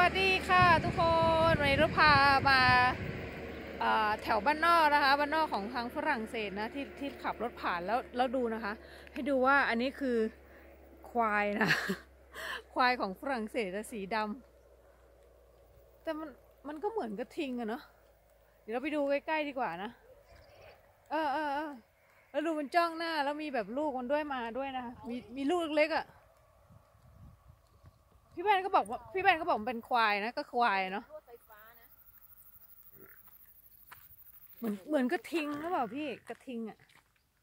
วัสดีค่ะทุกคนวันนี้เราพามาแถวบ้านนอกนะคะ บ้านนอกของทางฝรั่งเศสนะที่ที่ขับรถผ่านแล้วแล้วดูนะคะ ให้ดูว่าอันนี้คือควายนะ ควายของฝรั่งเศสสีดำแต่มันมันก็เหมือนกระทิงอะเนาะเดี๋ยวเราไปดูใกล้ๆดีกว่านะ เออเออเออแล้วดูมันจ้องหน้าแล้วมีแบบลูกมันด้วยมาด้วยนะคะมีมีลูกเล็กอะ พี่แบนก็บอกว่าพี่แบนก็บอกมันเป็นควายนะ ก็ควายเนาะลวดไฟฟ้านะเหมือนเหมือนกระทิงหรือเปล่าพี่กระทิงอะ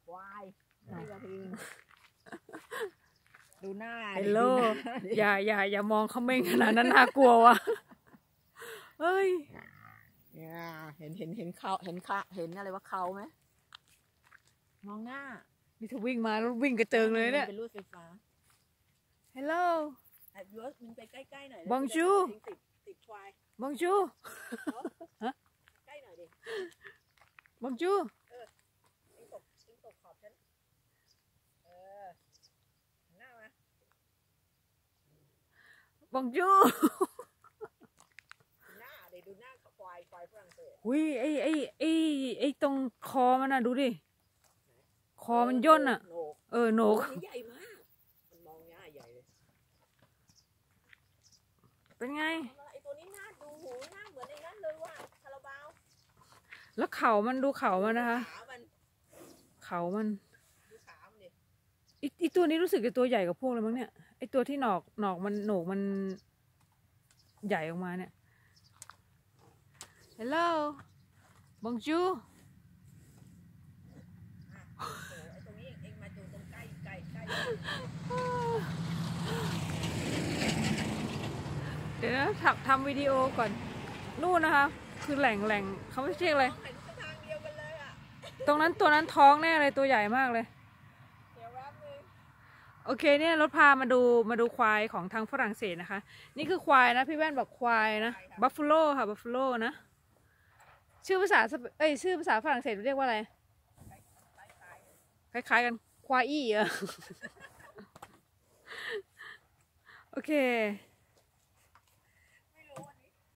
ควายไม่กระทิงดูหน้าฮัลโหลดูน้าดิอย่าอย่าอย่ามองเขาเม่งขนาดนั้นน่ากลัวว่ะเฮ้ยเนี่ยเห็นเห็นเห็นเขาเห็นขาเห็นอะไรว่าเขาไหมมองหน้านี่ถ้าวิ่งมาแล้ววิ่งกระเจิงเลยเนี่ยเป็นลวดไฟฟ้าฮัลโหล ไอ้รถมันไปใกล้ๆหน่อย Bonjour ติดติดควาย บองจูใกล้หน่อยดิ บองจูทิ้งตกทิ้งตกขอบฉัน เออหันหน้ามาบองจูดูหน้าเดี๋ยวดูหน้าควายควายฝรั่งเศสหุยไอไอไอไอตรงคอมันน่ะดูดิ คอมันย่นอะโหนกเออโหนโอ้กยใหญ่มาก มันมองหน้าใหญ่เลย เป็นไงไอตัวนี้หน้าดูหูหน้าเหมือนไอ้นั่นเลยว่ะคาราบาวแล้วเขามันดูเขามันนะคะขามันเขามันดูขามันดิอีอีตัวนี้รู้สึกจะตัวใหญ่กว่าพวกเลยมั้งเนี่ยไอตัวที่หนอกหนอกมันโหนกมัน ใหญ่ออกมาเนี่ย Hello Bonjour โอ้ไอตรงนี้เองมาดูตรงใกล้ใกล้ใกล้ เดี๋ยวนะทำทำวิดีโอก่อน นู่นนะคะ คือแหล่งแหล่งเขาไม่ใช่อะไรมองเห็นทางเดียกันเลยอะตรงนั้นตัวนั้นท้องแน่เลยตัวใหญ่มากเลยเดี๋ยวแป๊บนึงโอเคเนี่ยรถพามาดูมาดูควายของทางฝรั่งเศสนะคะ นี่คือควายนะพี่แว่นบอกควายนะบัฟฟ a โลค่ะบัฟฟ a โลนะชื่อภาษาเปเอ้ยชื่อภาษาฝรั่งเศสเรียกว่าอะไรคล้ายๆกันควายอี้เหรอโอเค